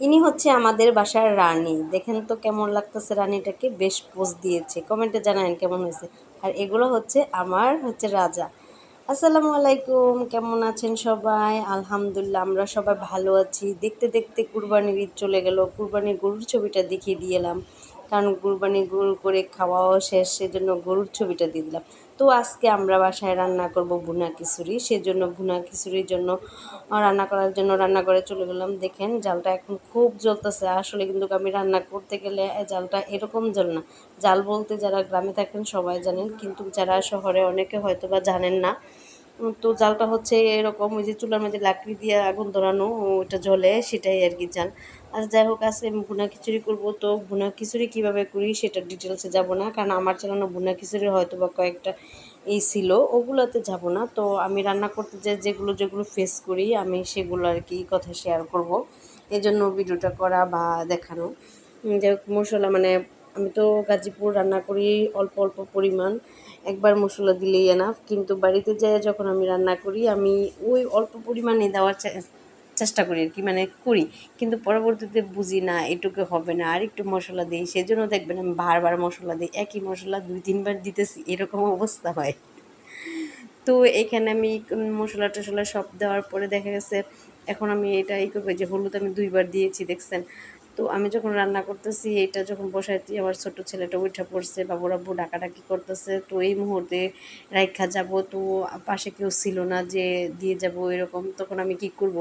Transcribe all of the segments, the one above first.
ইনি হচ্ছে আমাদের বাসার রানী। দেখেন তো কেমন লাগতেছে রানীটাকে, বেশ পোজ দিয়েছে। কমেন্টে জানান কেমন হয়েছে। আর এগুলো হচ্ছে আমার হচ্ছে রাজা। আসসালামু আলাইকুম, কেমন আছেন সবাই? আলহামদুলিল্লাহ, আমরা সবাই ভালো আছি। দেখতে দেখতে কুরবানির ঈদ চলে গেল। কুরবানির গরুর ছবিটা দেখিয়ে দিয়ে এলাম। কারণ কুরবানি গরু করে খাওয়াও শেষ, সেজন্য গরুর ছবিটা দিয়ে দিলাম। তো আজকে আমরা বাসায় রান্না করব ভুনা খিচুড়ি, সেজন্য ভুনা খিচুড়ির জন্য রান্না করার জন্য রান্না করে চলে গেলাম। দেখেন, জালটা এখন খুব জ্বলতেছে। আসলে কিন্তু আমি রান্না করতে গেলে জালটা এরকম জল না। জাল বলতে যারা গ্রামে থাকেন সবাই জানেন, কিন্তু যারা শহরে অনেকে হয়তো বা জানেন না। তো জালটা হচ্ছে এরকম ওই যে চুলার মধ্যে লাকড়ি দিয়ে আগুন ধরানো ওটা জ্বলে সেটাই আর কি জাল। আর যাই হোক, আজকে আমি ভুনা খিচুড়ি করব, তো ভুনা খিচুড়ি কীভাবে করি সেটা ডিটেলসে যাব না, কারণ আমার চালানো ভুনা খিচুড়ি হয়তো বা কয়েকটা এই ছিল, ওগুলোতে যাব না। তো আমি রান্না করতে যাই যেগুলো যেগুলো ফেস করি, আমি সেগুলো আর কি কথা শেয়ার করব। এই জন্য ভিডিওটা করা বা দেখানো। যাই হোক, মশলা মানে আমি তো গাজীপুর রান্না করি অল্প অল্প পরিমাণ। একবার মশলা দিলেই এনাফ কিন্তু বাড়িতে যাই যখন আমি রান্না করি, আমি ওই অল্প পরিমাণে দেওয়ার চেষ্টা করি আর কি মানে করি। কিন্তু পরবর্তীতে বুঝি না, এটুকু হবে না। আর একটু মশলা দিই, সেজন্য দেখবেন আমি বারবার মশলা দিই। একই মশলা দুই, তিনবার দিতেছি, এরকম অবস্থা হয়। তো এখানে আমি মশলা টশলা সব দেওয়ার পরে দেখা গেছে, এখন আমি এটা করব যে হলুদ আমি দুইবার দিয়েছি, দেখছেন? তো আমি যখন রান্না করতেছি এটা যখন বসাইছি, আমার ছোট ছেলেটা উঠে পড়ছে বাবু রাব্বু ডাকাডাকি করতেছে, তো এই মুহূর্তে রাইখা যাব, তো পাশে কেউ ছিল না যে দিয়ে যাব এরকম, তখন আমি কি করব?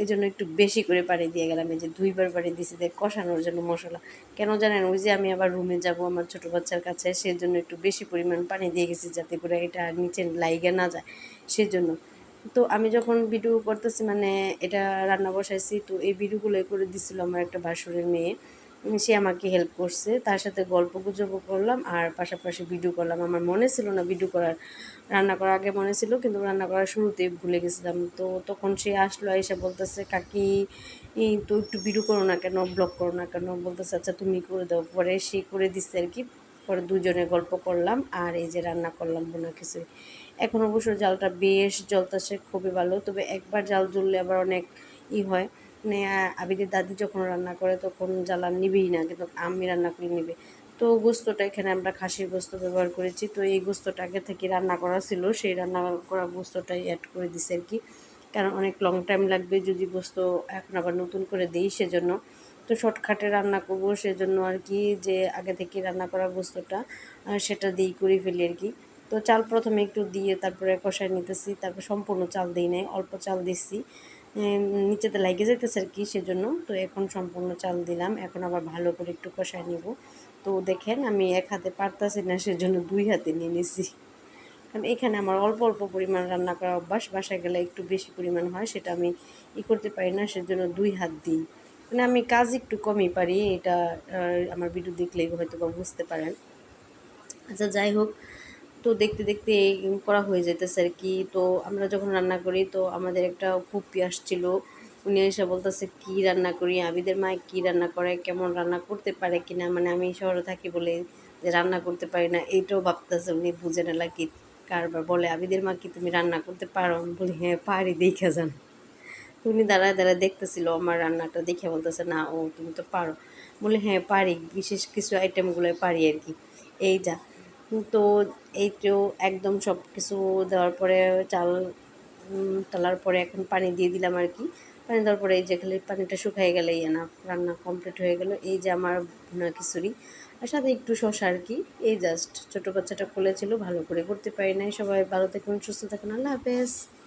এই জন্য একটু বেশি করে পানি দিয়ে গেলাম, এই যে দুইবার পানি দিয়েছি দেখ কষানোর জন্য মশলা। কেন জানেন, ওই যে আমি আবার রুমে যাব, আমার ছোটো বাচ্চার কাছে সেই জন্য একটু বেশি পরিমাণ পানি দিয়ে গেছি, যাতে করে এটা নিচে লাইগে না যায়, সেজন্য। তো আমি যখন ভিডিও করতেছি মানে এটা রান্না বসাইছি, তো এই ভিডিওগুলো করে দিছিল আমার একটা বাসুরের মেয়ে। সে আমাকে হেল্প করছে, তার সাথে গল্প গুজবও করলাম আর পাশাপাশি ভিডিও করলাম। আমার মনে ছিল না ভিডিও করার, রান্না করার আগে মনে ছিল, কিন্তু রান্না করার শুরুতে ভুলে গেছিলাম। তো তখন সে আসলো, এসে বলতেছে, কাকি তো একটু ভিডিও করো না কেন ব্লগ করো না কেন? বলতেছে আচ্ছা তুমি করে দাও। পরে সে করে দিচ্ছে আর কি। পরে দুজনে গল্প করলাম আর এই যে রান্না করলাম বোনা খিচুড়ি। এখন অবশ্য জালটা বেশ জ্বলতেছে খুবই ভালো। তবে একবার জাল জ্বললে আবার অনেক ই হয়। মানে আবিদের দাদি যখন রান্না করে তখন জ্বালা নিবেই না, কিন্তু আমি রান্না করে নিবে। তো গোস্তটা এখানে আমরা খাসির গোস্ত ব্যবহার করেছি। তো এই গোস্তটা আগে থেকে রান্না করা ছিল, সেই রান্না করা গোস্তটাই অ্যাড করে দিছে আর কি। কারণ অনেক লং টাইম লাগবে যদি গোস্ত এখন আবার নতুন করে দিই সেজন্য। তো শর্টকাটে রান্না করব, সেজন্য আর কি যে আগে থেকে রান্না করা গোস্তটা সেটা দিয়েই করে ফেলি আর কি। তো চাল প্রথমে একটু দিয়ে তারপরে কষায় নিতেছি, তারপর সম্পূর্ণ চাল দিই নাই, অল্প চাল দিচ্ছি। নিচেতে লাগে যেতেছে আর কি, সেজন্য। তো এখন সম্পূর্ণ চাল দিলাম, এখন আবার ভালো করে একটু কষায় নিব। তো দেখেন আমি এক হাতে পারতাছি না, সেজন্য দুই হাতে নিয়ে নিছি। কারণ এখানে আমার অল্প অল্প পরিমাণ রান্না করা অভ্যাস, বাসায় গেলে একটু বেশি পরিমাণ হয়, সেটা আমি ই করতে পারি না, সেজন্য দুই হাত দিই। মানে আমি কাজ একটু কমই পারি, এটা আমার ভিডিও দেখলেই হয়তো বা বুঝতে পারেন। আচ্ছা যাই হোক, তো দেখতে দেখতে করা হয়ে যেতেছে আর কি। তো আমরা যখন রান্না করি, তো আমাদের একটা খুব ফুপি আসছিল, উনি এসে বলতেছে, কি রান্না করি? আবিদের মা, কি রান্না করে? কেমন রান্না করতে পারে কিনা মানে আমি শহরে থাকি বলে যে, রান্না করতে পারি না। এইটাও ভাবতেছে উনি, বুঝে না কি কারবার বলে, আবিদের মা, কি তুমি রান্না করতে পারো? আমি বলি হ্যাঁ পারি, দেখে যান। উনি দাঁড়ায় দাঁড়ায় দেখতেছিল আমার রান্নাটা, দেখে বলতেছে, না, ও, তুমি তো পারো। বলে হ্যাঁ পারি, বিশেষ কিছু আইটেমগুলো পারি আর কি। এই যা। তো এইটাও একদম সব কিছু দেওয়ার পরে চাল তালার পরে এখন পানি দিয়ে দিলাম আর কি। পানি দেওয়ার পরে এই যে খালি পানিটা শুকাই গেলেই না, রান্না কমপ্লিট হয়ে গেল। এই যে আমার ভুনা খিচুড়ি। আর সাথে একটু শশা আর কি। এই জাস্ট ছোটো বাচ্চাটা খুলেছিল ভালো করে করতে পারি নাই। সবাই ভালো থাকুন সুস্থ থাকুন আল্লাহ হাফেজ।